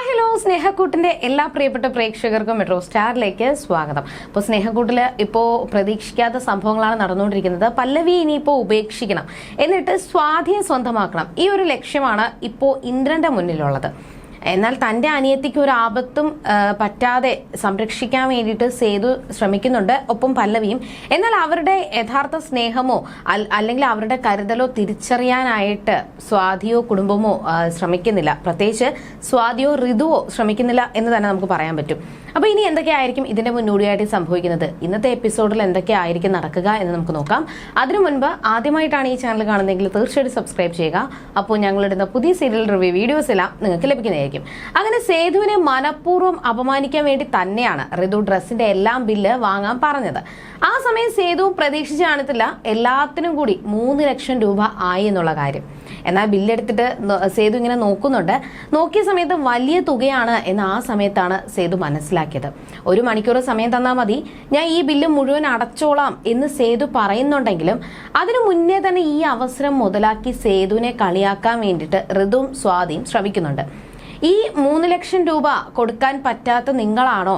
Hi hello സ്നേഹക്കൂട്ടിന്റെ എല്ലാ പ്രിയപ്പെട്ട പ്രേക്ഷകർക്കും മെട്രോ സ്റ്റാറിലേക്ക് സ്വാഗതം. അപ്പോൾ സ്നേഹക്കൂട്ടിൽ ഇപ്പോൾ പ്രതീക്ഷിക്കാത്ത സംഭവങ്ങളാണ് നടന്നുകൊണ്ടിരിക്കുന്നത്. പല്ലവി ഇനിയിപ്പോൾ ഉപേക്ഷിക്കണം. എന്നിട്ട് സ്വാധീനം സ്വന്തമാക്കണം. ഈ ഒരു ലക്ഷ്യമാണ് ഇപ്പോൾ ഇന്ദ്രന്റെ മുന്നിലുള്ളത്. എന്നാൽ തന്റെ അനിയത്തിക്ക് ഒരു ആപത്തും പറ്റാതെ സംരക്ഷിക്കാൻ വേണ്ടിയിട്ട് സേതു ശ്രമിക്കുന്നുണ്ട് ഒപ്പം പല്ലവിയും. എന്നാൽ അവരുടെ യഥാർത്ഥ സ്നേഹമോ അല്ലെങ്കിൽ അവരുടെ കരുതലോ തിരിച്ചറിയാനായിട്ട് സ്വാതിയോ കുടുംബമോ ശ്രമിക്കുന്നില്ല. പ്രത്യേകിച്ച് സ്വാതിയോ ഋതുവോ ശ്രമിക്കുന്നില്ല എന്ന് തന്നെ നമുക്ക് പറയാൻ പറ്റും. അപ്പൊ ഇനി എന്തൊക്കെയായിരിക്കും ഇതിന്റെ മുന്നോടിയായിട്ട് സംഭവിക്കുന്നത്? ഇന്നത്തെ എപ്പിസോഡിൽ എന്തൊക്കെ ആയിരിക്കും നടക്കുക എന്ന് നമുക്ക് നോക്കാം. അതിനു മുൻപ് ആദ്യമായിട്ടാണ് ഈ ചാനൽ കാണുന്നതെങ്കിൽ തീർച്ചയായിട്ടും സബ്സ്ക്രൈബ് ചെയ്യുക. അപ്പോൾ ഞങ്ങളിടുന്ന പുതിയ സീരിയൽ റിവ്യൂ വീഡിയോസ് എല്ലാം നിങ്ങൾക്ക് ലഭിക്കുന്നതായിരിക്കും. അങ്ങനെ സേതുവിനെ മനഃപൂർവം അപമാനിക്കാൻ വേണ്ടി തന്നെയാണ് ഋതു ഡ്രസ്സിന്റെ എല്ലാം ബില്ല് വാങ്ങാൻ പറഞ്ഞത്. ആ സമയം സേതു പ്രതീക്ഷിച്ച് കാണത്തില്ല. എല്ലാത്തിനും കൂടി മൂന്ന് ലക്ഷം രൂപ ആയി എന്നുള്ള കാര്യം. എന്നാൽ ബില്ലെടുത്തിട്ട് സേതു ഇങ്ങനെ നോക്കുന്നുണ്ട്. നോക്കിയ സമയത്ത് വലിയ തുകയാണ് എന്ന് ആ സമയത്താണ് സേതു മനസ്സിലാക്കിയത്. ഒരു മണിക്കൂർ സമയം തന്നാൽ മതി. ഞാൻ ഈ ബില്ല് മുഴുവൻ അടച്ചോളാം എന്ന് സേതു പറയുന്നുണ്ടെങ്കിലും അതിനു മുന്നേ തന്നെ ഈ അവസരം മുതലാക്കി സേതുവിനെ കളിയാക്കാൻ വേണ്ടിയിട്ട് ഋതുവും സ്വാതിയും ശ്രമിക്കുന്നുണ്ട്. ഈ മൂന്ന് ലക്ഷം രൂപ കൊടുക്കാൻ പറ്റാത്ത നിങ്ങളാണോ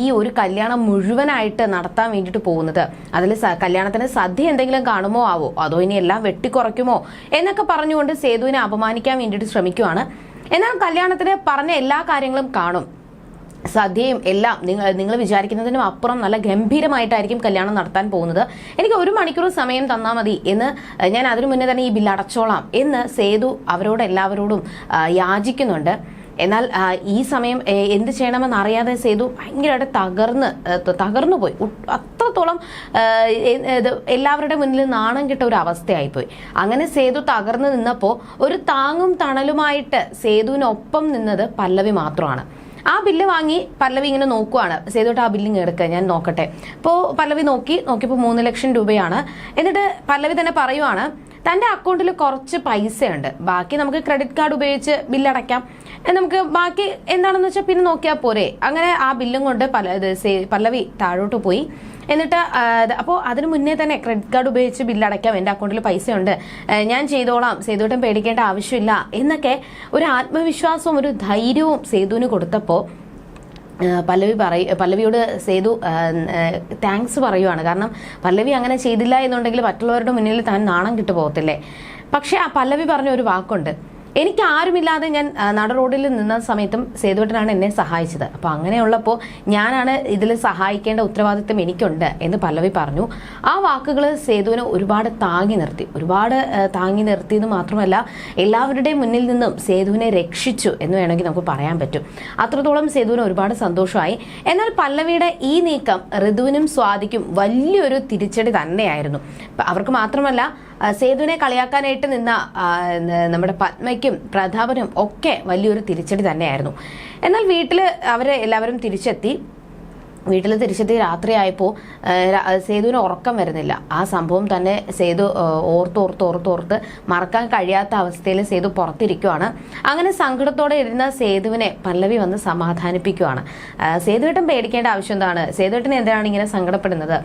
ഈ ഒരു കല്യാണം മുഴുവനായിട്ട് നടത്താൻ വേണ്ടിയിട്ട് പോകുന്നത്? അതിൽ കല്യാണത്തിന് സദ്യ എന്തെങ്കിലും കാണുമോ ആവോ? അതോ ഇനി എല്ലാം വെട്ടിക്കുറയ്ക്കുമോ? എന്നൊക്കെ പറഞ്ഞുകൊണ്ട് സേതുവിനെ അപമാനിക്കാൻ വേണ്ടിയിട്ട് ശ്രമിക്കുവാണ്. എന്നാൽ കല്യാണത്തിന് പറഞ്ഞ എല്ലാ കാര്യങ്ങളും കാണും. സദ്യയും എല്ലാം നിങ്ങൾ നിങ്ങൾ വിചാരിക്കുന്നതിനും അപ്പുറം നല്ല ഗംഭീരമായിട്ടായിരിക്കും കല്യാണം നടത്താൻ പോകുന്നത്. എനിക്ക് ഒരു മണിക്കൂർ സമയം തന്നാൽ മതി എന്ന് ഞാൻ അതിനു മുന്നേ തന്നെ ഈ ബില്ല് അടച്ചോളാം എന്ന് സേതു അവരോട് എല്ലാവരോടും യാചിക്കുന്നുണ്ട്. എന്നാൽ ഈ സമയം എന്ത് ചെയ്യണമെന്ന് അറിയാതെ സേതു ഭയങ്കരമായിട്ട് തകർന്ന് തകർന്നു പോയി. അത്രത്തോളം എല്ലാവരുടെ മുന്നിൽ നാണം കിട്ട ഒരു അവസ്ഥയായിപ്പോയി. അങ്ങനെ സേതു തകർന്നു നിന്നപ്പോൾ ഒരു താങ്ങും തണലുമായിട്ട് സേതുവിനൊപ്പം നിന്നത് പല്ലവി മാത്രമാണ്. ആ ബില്ല് വാങ്ങി പല്ലവി ഇങ്ങനെ നോക്കുവാണ്. സേതുട്ട് ആ ബില്ലിങ് എടുക്കുക ഞാൻ നോക്കട്ടെ. അപ്പോൾ പല്ലവി നോക്കി നോക്കിയപ്പോൾ മൂന്ന് ലക്ഷം രൂപയാണ്. എന്നിട്ട് പല്ലവി തന്നെ പറയുവാണ് തന്റെ അക്കൗണ്ടിൽ കുറച്ച് പൈസയുണ്ട്. ബാക്കി നമുക്ക് ക്രെഡിറ്റ് കാർഡ് ഉപയോഗിച്ച് ബില്ല് അടയ്ക്കാം ഏ, നമുക്ക് ബാക്കി എന്താണെന്ന് വെച്ചാൽ പിന്നെ നോക്കിയാൽ പോരെ. അങ്ങനെ ആ ബില്ലും കൊണ്ട് പല പല്ലവി താഴോട്ട് പോയി. എന്നിട്ട് അപ്പോൾ അതിന് മുന്നേ തന്നെ ക്രെഡിറ്റ് കാർഡ് ഉപയോഗിച്ച് ബില്ല് അടയ്ക്കാം. എന്റെ അക്കൗണ്ടിൽ പൈസയുണ്ട്. ഞാൻ ചെയ്തോളാം. സേതുട്ടൻ പേടിക്കേണ്ട ആവശ്യമില്ല. എന്നൊക്കെ ഒരു ആത്മവിശ്വാസവും ഒരു ധൈര്യവും സേതുവിന് കൊടുത്തപ്പോൾ പല്ലവി പറയ പല്ലവിയോട് സേതു താങ്ക്സ് പറയുവാണ്. കാരണം പല്ലവി അങ്ങനെ ചെയ്തില്ല എന്നുണ്ടെങ്കിൽ മറ്റുള്ളവരുടെ മുന്നിൽ താൻ നാണം കിട്ടു പോകത്തില്ലേ? പക്ഷേ ആ പല്ലവി പറഞ്ഞ ഒരു വാക്കുണ്ട്. എനിക്ക് ആരുമില്ലാതെ ഞാൻ നട റോഡിൽ നിന്ന സമയത്തും സേതുവേട്ടനാണ് എന്നെ സഹായിച്ചത്. അപ്പോൾ അങ്ങനെയുള്ളപ്പോൾ ഞാനാണ് ഇതിൽ സഹായിക്കേണ്ട ഉത്തരവാദിത്വം എനിക്കുണ്ട് എന്ന് പല്ലവി പറഞ്ഞു. ആ വാക്കുകൾ സേതുവിനെ ഒരുപാട് താങ്ങി നിർത്തി. ഒരുപാട് താങ്ങി നിർത്തിയത് മാത്രമല്ല എല്ലാവരുടെയും മുന്നിൽ നിന്നും സേതുവിനെ രക്ഷിച്ചു എന്ന് വേണമെങ്കിൽ നമുക്ക് പറയാൻ പറ്റും. അത്രത്തോളം സേതുവിന് ഒരുപാട് സന്തോഷമായി. എന്നാൽ പല്ലവിയുടെ ഈ നീക്കം ഋതുവിനും സ്വാതിക്കും വലിയൊരു തിരിച്ചടി തന്നെയായിരുന്നു. അവർക്ക് മാത്രമല്ല സേതുവിനെ കളിയാക്കാനായിട്ട് നിന്ന നമ്മുടെ പത്മയ്ക്കും പ്രതാപനും ഒക്കെ വലിയൊരു തിരിച്ചടി തന്നെയായിരുന്നു. എന്നാൽ വീട്ടിൽ അവരെ എല്ലാവരും തിരിച്ചെത്തി. വീട്ടിൽ തിരിച്ചെത്തി രാത്രിയായപ്പോൾ സേതുവിന് ഉറക്കം വരുന്നില്ല. ആ സംഭവം തന്നെ സേതു ആ, ഓർത്ത് ഓർത്ത് ഓർത്ത് ഓർത്ത് മറക്കാൻ കഴിയാത്ത അവസ്ഥയിൽ സേതു പുറത്തിരിക്കുവാണ്. അങ്ങനെ സങ്കടത്തോടെ ഇരുന്ന സേതുവിനെ പല്ലവി വന്ന് സമാധാനിപ്പിക്കുവാണ്. സേതുവേട്ടൻ പേടിക്കേണ്ട ആവശ്യം എന്താണ്? സേതുവേട്ടൻ എന്തിനാണ് ഇങ്ങനെ സങ്കടപ്പെടുന്നത്?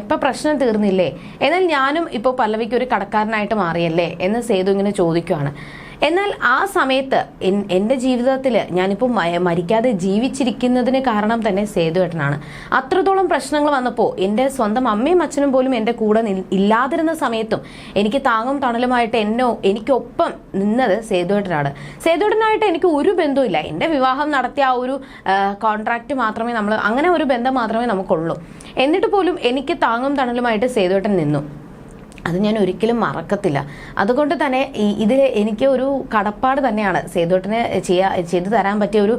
ഇപ്പൊ പ്രശ്നം തീർന്നില്ലേ? എന്നാൽ ഞാനും ഇപ്പോൾ പല്ലവിക്ക് ഒരു കടക്കാരനായിട്ട് മാറിയല്ലേ? എന്ന് സേതു ഇങ്ങനെ ചോദിക്കുവാണ്. എന്നാൽ ആ സമയത്ത് എൻ- എന്റെ ജീവിതത്തിൽ ഞാനിപ്പോൾ മരിക്കാതെ ജീവിച്ചിരിക്കുന്നതിന് കാരണം തന്നെ സേതുവേട്ടനാണ് അത്രത്തോളം പ്രശ്നങ്ങൾ വന്നപ്പോൾ എന്റെ സ്വന്തം അമ്മയും അച്ഛനും പോലും എന്റെ കൂടെ ഇല്ലാതിരുന്ന സമയത്തും എനിക്ക് താങ്ങും തണലുമായിട്ട് എന്നോ എനിക്കൊപ്പം നിന്നത് സേതുവേട്ടനാണ് സേതുവേട്ടനായിട്ട് എനിക്ക് ഒരു ബന്ധവുമില്ല. എന്റെ വിവാഹം നടത്തിയ ആ ഒരു കോൺട്രാക്റ്റ് മാത്രമേ നമ്മൾ അങ്ങനെ ഒരു ബന്ധം മാത്രമേ നമുക്കുള്ളൂ. എന്നിട്ട് പോലും എനിക്ക് താങ്ങും തണലുമായിട്ട് സേതുവേട്ടൻ നിന്നു. അത് ഞാൻ ഒരിക്കലും മറക്കത്തില്ല. അതുകൊണ്ട് തന്നെ ഇതിൽ എനിക്ക് ഒരു കടപ്പാട് തന്നെയാണ്. സേതുട്ടിന് ചെയ്യാ ചെയ്തു തരാൻ പറ്റിയ ഒരു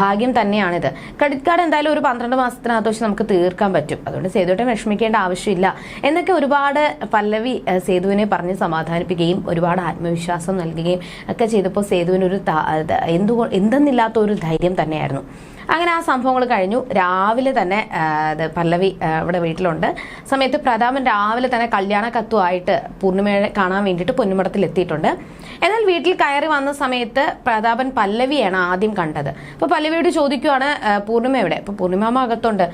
ഭാഗ്യം തന്നെയാണിത്. ക്രെഡിറ്റ് കാർഡ് എന്തായാലും ഒരു പന്ത്രണ്ട് മാസത്തിനകത്ത് വെച്ച് നമുക്ക് തീർക്കാൻ പറ്റും. അതുകൊണ്ട് സേതുവേട്ടൻ വിഷമിക്കേണ്ട ആവശ്യമില്ല. എന്നൊക്കെ ഒരുപാട് പല്ലവി സേതുവിനെ പറഞ്ഞ് സമാധാനിപ്പിക്കുകയും ഒരുപാട് ആത്മവിശ്വാസം നൽകുകയും ഒക്കെ ചെയ്തപ്പോൾ സേതുവിനൊരു എന്തു എന്തെന്നില്ലാത്ത ഒരു ധൈര്യം തന്നെയായിരുന്നു. അങ്ങനെ ആ സംഭവങ്ങൾ കഴിഞ്ഞു. രാവിലെ തന്നെ പല്ലവി ഇവിടെ വീട്ടിലുണ്ട്. സമയത്ത് പ്രതാപൻ രാവിലെ തന്നെ കല്യാണ കത്തുമായിട്ട് പൂർണിമയെ കാണാൻ വേണ്ടിയിട്ട് പൊന്നുമടത്തിൽ എത്തിയിട്ടുണ്ട്. എന്നാൽ വീട്ടിൽ കയറി വന്ന സമയത്ത് പ്രതാപൻ പല്ലവിയാണ് ആദ്യം കണ്ടത്. അപ്പോൾ പല്ലവിയോട് ചോദിക്കുവാണ് പൂർണിമയുടെ പൂർണിമ പൂർണിമാമ അകത്തുണ്ട്.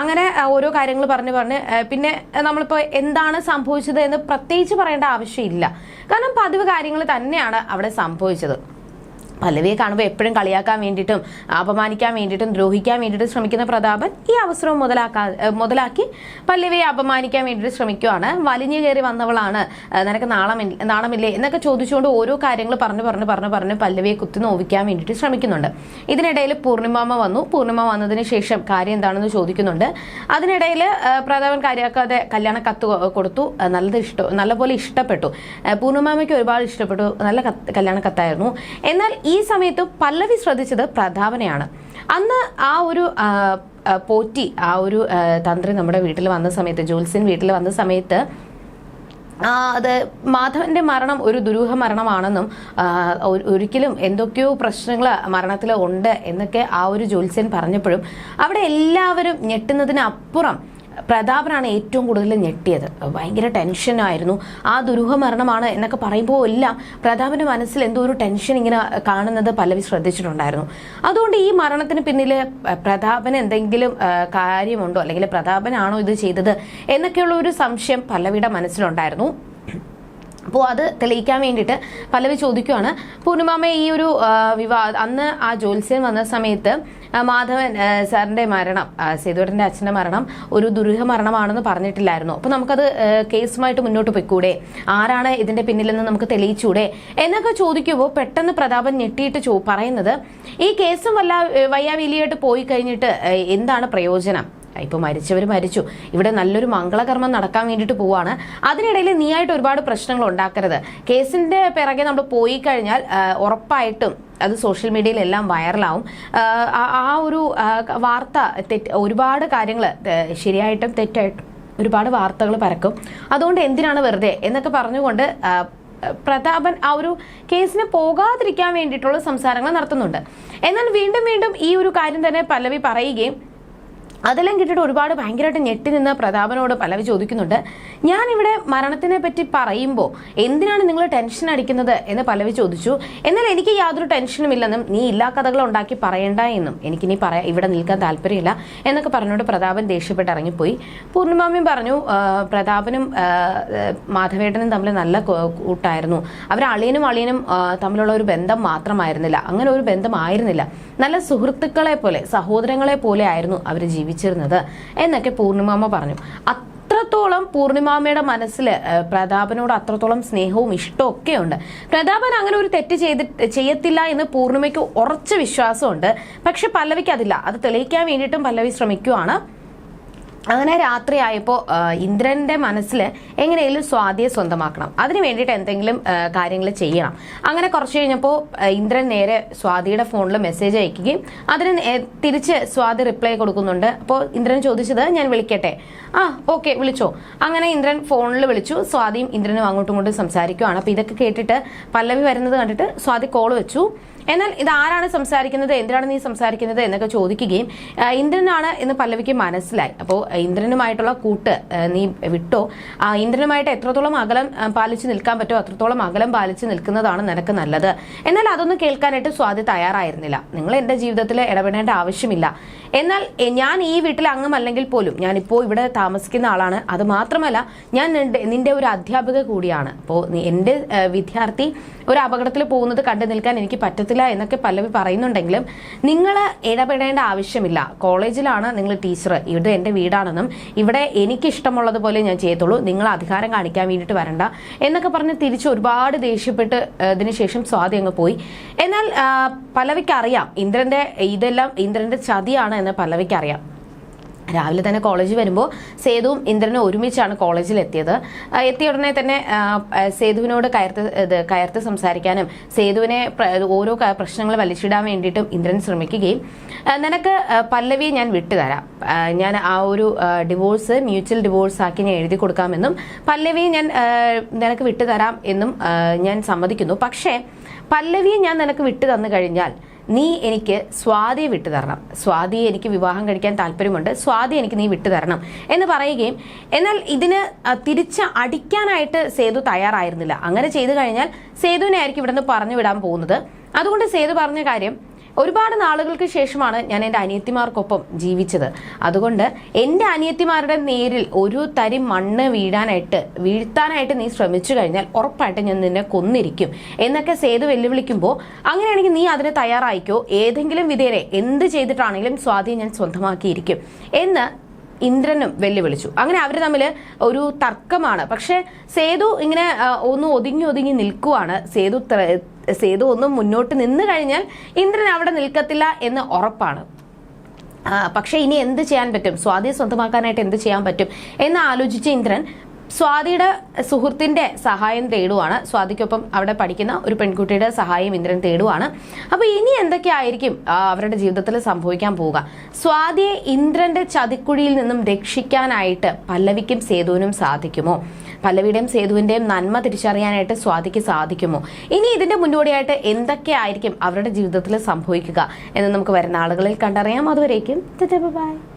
അങ്ങനെ ഓരോ കാര്യങ്ങൾ പറഞ്ഞു പറഞ്ഞ് പിന്നെ നമ്മളിപ്പോൾ എന്താണ് സംഭവിച്ചത് എന്ന് പ്രത്യേകിച്ച് പറയേണ്ട ആവശ്യമില്ല. കാരണം പതിവ് കാര്യങ്ങൾ തന്നെയാണ് അവിടെ സംഭവിച്ചത്. പല്ലവിയെ കാണുമ്പോൾ എപ്പോഴും കളിയാക്കാൻ വേണ്ടിയിട്ടും അപമാനിക്കാൻ വേണ്ടിയിട്ടും ദ്രോഹിക്കാൻ വേണ്ടിയിട്ടും ശ്രമിക്കുന്ന പ്രതാപൻ ഈ അവസരം മുതലാക്കാ മുതലാക്കി പല്ലവിയെ അപമാനിക്കാൻ വേണ്ടിയിട്ട് ശ്രമിക്കുവാണ്. വലിഞ്ഞു കയറി വന്നവളാണ് നിനക്ക് നാളമില്ല നാണമില്ലേ എന്നൊക്കെ ചോദിച്ചുകൊണ്ട് ഓരോ കാര്യങ്ങൾ പറഞ്ഞു പറഞ്ഞു പറഞ്ഞു പറഞ്ഞു പല്ലവിയെ കുത്തി നോവിക്കാൻ വേണ്ടിയിട്ട് ശ്രമിക്കുന്നുണ്ട്. ഇതിനിടയിൽ പൂർണിമാമ വന്നു. പൂർണിമ വന്നതിന് ശേഷം കാര്യം എന്താണെന്ന് ചോദിക്കുന്നുണ്ട്. അതിനിടയിൽ പ്രതാപൻ കാര്യമാക്കാതെ കല്യാണ കത്ത് കൊടുത്തു. നല്ലത് ഇഷ്ടം നല്ലപോലെ ഇഷ്ടപ്പെട്ടു. പൂർണിമാമയ്ക്ക് ഒരുപാട് ഇഷ്ടപ്പെട്ടു. നല്ല കല്യാണ കത്തായിരുന്നു. എന്നാൽ ഈ സമയത്ത് പല്ലവി ശ്രദ്ധിച്ചത് പ്രതാപനെയാണ്. അന്ന് ആ ഒരു പോറ്റി ആ ഒരു തന്ത്രി നമ്മുടെ വീട്ടിൽ വന്ന സമയത്ത് ജോത്സ്യൻ വീട്ടിൽ വന്ന സമയത്ത് അത് മാധവന്റെ മരണം ഒരു ദുരൂഹ മരണമാണെന്നും ഒരിക്കലും എന്തൊക്കെയോ പ്രശ്നങ്ങൾ മരണത്തിൽ ഉണ്ട് എന്നൊക്കെ ആ ഒരു ജോത്സ്യൻ പറഞ്ഞപ്പോഴും അവിടെ എല്ലാവരും ഞെട്ടുന്നതിന് അപ്പുറം പ്രതാപനാണ് ഏറ്റവും കൂടുതൽ ഞെട്ടിയത്. ഭയങ്കര ടെൻഷനായിരുന്നു ആ ദുരൂഹ മരണമാണ് എന്നൊക്കെ പറയുമ്പോൾ എല്ലാം പ്രതാപന്റെ മനസ്സിൽ എന്തോ ഒരു ടെൻഷൻ ഇങ്ങനെ കാണുന്നത് പലവി ശ്രദ്ധിച്ചിട്ടുണ്ടായിരുന്നു. അതുകൊണ്ട് ഈ മരണത്തിന് പിന്നിൽ പ്രതാപന് എന്തെങ്കിലും കാര്യമുണ്ടോ? അല്ലെങ്കിൽ പ്രതാപനാണോ ഇത് ചെയ്തത് എന്നൊക്കെയുള്ള ഒരു സംശയം പല്ലവിയുടെ മനസ്സിലുണ്ടായിരുന്നു. അപ്പോൾ അത് തെളിയിക്കാൻ വേണ്ടിയിട്ട് പല്ലവി ചോദിക്കുവാണ്. പൂർണിമാമ ഈ ഒരു വിവാദ വിവാ അന്ന് ആ ജോത്സ്യം വന്ന സമയത്ത് മാധവൻ സാറിന്റെ മരണം സേതുവേട്ടന്റെ അച്ഛന്റെ മരണം ഒരു ദുരൂഹ മരണമാണെന്ന് പറഞ്ഞിട്ടില്ലായിരുന്നു. അപ്പോൾ നമുക്കത് കേസുമായിട്ട് മുന്നോട്ട് പോയിക്കൂടെ? ആരാണ് ഇതിന്റെ പിന്നിലെന്ന് നമുക്ക് തെളിയിച്ചൂടെ? എന്നൊക്കെ ചോദിക്കുമ്പോൾ പെട്ടെന്ന് പ്രതാപൻ ഞെട്ടിയിട്ട് ചോ പറയുന്നത് ഈ കേസും വല്ല വയ്യാവിലിയായിട്ട് പോയി കഴിഞ്ഞിട്ട് എന്താണ് പ്രയോജനം? ഇപ്പൊ മരിച്ചവർ മരിച്ചു. ഇവിടെ നല്ലൊരു മംഗളകർമ്മം നടക്കാൻ വേണ്ടിയിട്ട് പോവാണ്. അതിനിടയിൽ നീയായിട്ട് ഒരുപാട് പ്രശ്നങ്ങൾ ഉണ്ടാക്കരുത്. കേസിന്റെ പിറകെ നമ്മൾ പോയി കഴിഞ്ഞാൽ ഉറപ്പായിട്ടും അത് സോഷ്യൽ മീഡിയയിലെല്ലാം വൈറലാവും. ആ, ഒരു വാർത്ത തെറ്റ് ഒരുപാട് കാര്യങ്ങൾ ശരിയായിട്ടും തെറ്റായിട്ടും ഒരുപാട് വാർത്തകൾ പരക്കും. അതുകൊണ്ട് എന്തിനാണ് വെറുതെ? എന്നൊക്കെ പറഞ്ഞുകൊണ്ട് പ്രതാപൻ ആ ഒരു കേസിന് പോകാതിരിക്കാൻ വേണ്ടിയിട്ടുള്ള സംസാരങ്ങൾ നടത്തുന്നുണ്ട്. എന്നാൽ വീണ്ടും വീണ്ടും ഈ ഒരു കാര്യം തന്നെ പല്ലവി പറയുകയും അതെല്ലാം കിട്ടിയിട്ട് ഒരുപാട് ഭയങ്കരമായിട്ട് ഞെട്ടി നിന്ന് പ്രതാപനോട് പലവി ചോദിക്കുന്നുണ്ട്. ഇവിടെ മരണത്തിനെ പറ്റി പറയുമ്പോൾ എന്തിനാണ് നിങ്ങൾ ടെൻഷൻ അടിക്കുന്നത് എന്ന് പലവി ചോദിച്ചു. എന്നാൽ എനിക്ക് യാതൊരു ടെൻഷനും ഇല്ലെന്നും നീ ഇല്ലാ കഥകൾ ഉണ്ടാക്കി പറയണ്ട എന്നും എനിക്ക് നീ പറയാ ഇവിടെ നിൽക്കാൻ താല്പര്യമില്ല എന്നൊക്കെ പറഞ്ഞുകൊണ്ട് പ്രതാപൻ ദേഷ്യപ്പെട്ട് ഇറങ്ങിപ്പോയി. പൂർണിമാമയും പറഞ്ഞു "ആ, പ്രതാപനും മാധവേട്ടനും തമ്മിൽ നല്ല കൂട്ടായിരുന്നു. അവർ അളിയനും അളിയനും തമ്മിലുള്ള ഒരു ബന്ധം മാത്രമായിരുന്നില്ല. അങ്ങനെ ഒരു ബന്ധമായിരുന്നില്ല. നല്ല സുഹൃത്തുക്കളെ പോലെ സഹോദരങ്ങളെ പോലെ ആയിരുന്നു അവർ ജീവിച്ചിരുന്നത് എന്നൊക്കെ പൂർണിമാമ പറഞ്ഞു. അത്രത്തോളം പൂർണിമാമയുടെ മനസ്സിൽ പ്രതാപനോട് അത്രത്തോളം സ്നേഹവും ഇഷ്ടവും ഒക്കെ ഉണ്ട് പ്രതാപൻ അങ്ങനെ ഒരു തെറ്റ് ചെയ്തി ചെയ്യത്തില്ല എന്ന് പൂർണിമയ്ക്ക് ഉറച്ച വിശ്വാസമുണ്ട്. പക്ഷെ പല്ലവിക്ക് അതില്ല. അത് തെളിയിക്കാൻ വേണ്ടിയിട്ടും പല്ലവി ശ്രമിക്കുവാണ്. അങ്ങനെ രാത്രിയായപ്പോൾ ഇന്ദ്രന്റെ മനസ്സിൽ എങ്ങനെയെങ്കിലും സ്വാതിയെ സ്വന്തമാക്കണം. അതിന് വേണ്ടിയിട്ട് എന്തെങ്കിലും കാര്യങ്ങൾ ചെയ്യണം. അങ്ങനെ കുറച്ച് കഴിഞ്ഞപ്പോൾ ഇന്ദ്രൻ നേരെ സ്വാതിയുടെ ഫോണിൽ മെസ്സേജ് അയക്കുകയും അതിന് തിരിച്ച് സ്വാതി റിപ്ലൈ കൊടുക്കുന്നുണ്ട്. അപ്പോൾ ഇന്ദ്രൻ ചോദിച്ചത് ഞാൻ വിളിക്കട്ടെ? ആ ഓക്കെ വിളിച്ചോ. അങ്ങനെ ഇന്ദ്രൻ ഫോണിൽ വിളിച്ചു. സ്വാതിയും ഇന്ദ്രനും അങ്ങോട്ടും ഇങ്ങോട്ടും സംസാരിക്കുവാണ്. അപ്പോൾ ഇതൊക്കെ കേട്ടിട്ട് പല്ലവി വരുന്നത് കണ്ടിട്ട് സ്വാതി കോൾ വെച്ചു. എന്നാൽ ഇത് ആരാണ് സംസാരിക്കുന്നത്? എന്തിനാണ് നീ സംസാരിക്കുന്നത്? എന്നൊക്കെ ചോദിക്കുകയും ഇന്ദ്രനാണ് എന്ന് പല്ലവിക്ക് മനസ്സിലായി. അപ്പോൾ ഇന്ദ്രനുമായിട്ടുള്ള കൂട്ട് നീ വിട്ടോ? ആ, ഇന്ദ്രനുമായിട്ട് എത്രത്തോളം അകലം പാലിച്ച് നിൽക്കാൻ പറ്റുമോ അത്രത്തോളം അകലം പാലിച്ച് നിൽക്കുന്നതാണ് നിനക്ക് നല്ലത്. എന്നാൽ അതൊന്നും കേൾക്കാനായിട്ട് സ്വാതി തയ്യാറായിരുന്നില്ല. നിങ്ങൾ എന്റെ ജീവിതത്തിൽ ഇടപെടേണ്ട ആവശ്യമില്ല. എന്നാൽ ഞാൻ ഈ വീട്ടിൽ അംഗമല്ലെങ്കിൽ പോലും ഞാനിപ്പോൾ ഇവിടെ താമസിക്കുന്ന ആളാണ്. അത് മാത്രമല്ല ഞാൻ നിന്റെ- ഒരു അധ്യാപിക കൂടിയാണ്. അപ്പോൾ എന്റെ വിദ്യാർത്ഥി ഒരു അപകടത്തിൽ പോകുന്നത് കണ്ടു നിൽക്കാൻ എനിക്ക് പറ്റത്തില്ല എന്നൊക്കെ പല്ലവി പറയുന്നുണ്ടെങ്കിലും നിങ്ങൾ ഇടപെടേണ്ട ആവശ്യമില്ല. കോളേജിലാണ് നിങ്ങൾ ടീച്ചർ ഇവിടെ എന്റെ വീടാണെന്നും ഇവിടെ എനിക്ക് ഇഷ്ടമുള്ളതുപോലെ ഞാൻ ചെയ്യത്തുള്ളൂ. നിങ്ങൾ അധികാരം കാണിക്കാൻ വേണ്ടിയിട്ട് വരണ്ട എന്നൊക്കെ പറഞ്ഞ് തിരിച്ച് ഒരുപാട് ദേഷ്യപ്പെട്ട് ഇതിന് ശേഷം സ്വാതി അങ്ങ് പോയി. എന്നാൽ പലവിക്കറിയാം ഇന്ദ്രന്റെ ഇതെല്ലാം ഇന്ദ്രന്റെ ചതിയാണ് എന്ന് പല്ലവിക്ക് അറിയാം. രാവിലെ തന്നെ കോളേജിൽ വരുമ്പോൾ സേതുവും ഇന്ദ്രനും ഒരുമിച്ചാണ് കോളേജിൽ എത്തിയത്. എത്തിയ ഉടനെ തന്നെ സേതുവിനോട് കയർത്ത് ഇത് കയർത്ത് സംസാരിക്കാനും സേതുവിനെ ഓരോ പ്രശ്നങ്ങൾ വലിച്ചിടാൻ വേണ്ടിയിട്ടും ഇന്ദ്രൻ ശ്രമിക്കുകയും നിനക്ക് പല്ലവി പല്ലവിയെ ഞാൻ വിട്ടുതരാം. ഞാൻ ആ ഒരു ഡിവോഴ്സ് മ്യൂച്വൽ ഡിവോഴ്സ് ആക്കി ഞാൻ എഴുതി കൊടുക്കാമെന്നും പല്ലവിയെ ഞാൻ നിനക്ക് വിട്ടുതരാം എന്നും ഞാൻ സമ്മതിക്കുന്നു. പക്ഷേ പല്ലവിയെ ഞാൻ നിനക്ക് വിട്ടു തന്നു കഴിഞ്ഞാൽ നീ എനിക്ക് സ്വാതിയെ വിട്ടു തരണം. സ്വാതിയെ എനിക്ക് വിവാഹം കഴിക്കാൻ താല്പര്യമുണ്ട്. സ്വാതി എനിക്ക് നീ വിട്ടു തരണം എന്ന് പറയുകയും എന്നാൽ ഇതിന് തിരിച്ച് അടിക്കാനായിട്ട് സേതു തയ്യാറായിരുന്നില്ല. അങ്ങനെ ചെയ്തു കഴിഞ്ഞാൽ സേതുവിനെ ആയിരിക്കും ഇവിടുന്ന് പറഞ്ഞു വിടാൻ പോകുന്നത്. അതുകൊണ്ട് സേതു പറഞ്ഞ കാര്യം ഒരുപാട് നാളുകൾക്ക് ശേഷമാണ് ഞാൻ എന്റെ അനിയത്തിമാർക്കൊപ്പം ജീവിച്ചത്. അതുകൊണ്ട് എന്റെ അനിയത്തിമാരുടെ നേരിൽ ഒരു തരി മണ്ണ് വീഴാനായിട്ട് വീഴ്ത്താനായിട്ട് നീ ശ്രമിച്ചു കഴിഞ്ഞാൽ ഉറപ്പായിട്ട് ഞാൻ നിന്നെ കൊന്നിരിക്കും. എന്നൊക്കെ സേതു വെല്ലുവിളിക്കുമ്പോൾ അങ്ങനെയാണെങ്കിൽ നീ അതിന് തയ്യാറായിക്കോ? ഏതെങ്കിലും വിധേയരെ എന്ത് ചെയ്തിട്ടാണെങ്കിലും സ്വാധീനം ഞാൻ സ്വന്തമാക്കിയിരിക്കും. എന്ന് ഇന്ദ്രനും വെല്ലുവിളിച്ചു. അങ്ങനെ അവർ തമ്മിൽ ഒരു തർക്കമാണ്. പക്ഷേ സേതു ഇങ്ങനെ ഒന്ന് ഒതുങ്ങി ഒതുങ്ങി നിൽക്കുവാണ്. സേതു സേതു ഒന്നും മുന്നോട്ട് നിന്ന് കഴിഞ്ഞാൽ ഇന്ദ്രൻ അവിടെ നിൽക്കത്തില്ല എന്ന് ഉറപ്പാണ്. പക്ഷേ ഇനി എന്ത് ചെയ്യാൻ പറ്റും? സ്വാധീനം സ്വന്തമാക്കാനായിട്ട് എന്ത് ചെയ്യാൻ പറ്റും? എന്ന് ആലോചിച്ച് ഇന്ദ്രൻ സ്വാതിയുടെ സുഹൃത്തിന്റെ സഹായം തേടുവാണ്. സ്വാതിക്കൊപ്പം അവിടെ പഠിക്കുന്ന ഒരു പെൺകുട്ടിയുടെ സഹായം ഇന്ദ്രൻ തേടുവാണ്. അപ്പോൾ ഇനി എന്തൊക്കെയായിരിക്കും അവരുടെ ജീവിതത്തിൽ സംഭവിക്കാൻ പോവുക? സ്വാതിയെ ഇന്ദ്രന്റെ ചതിക്കുഴിയിൽ നിന്നും രക്ഷിക്കാനായിട്ട് പല്ലവിക്കും സേതുവിനും സാധിക്കുമോ? പല്ലവിയുടെയും സേതുവിന്റെയും നന്മ തിരിച്ചറിയാനായിട്ട് സ്വാതിക്ക് സാധിക്കുമോ? ഇനി ഇതിന്റെ മുന്നോടിയായിട്ട് എന്തൊക്കെയായിരിക്കും അവരുടെ ജീവിതത്തിൽ സംഭവിക്കുക എന്ന് നമുക്ക് വരുന്ന ആളുകളിൽ കണ്ടറിയാം. അതുവരേക്കും ബൈ.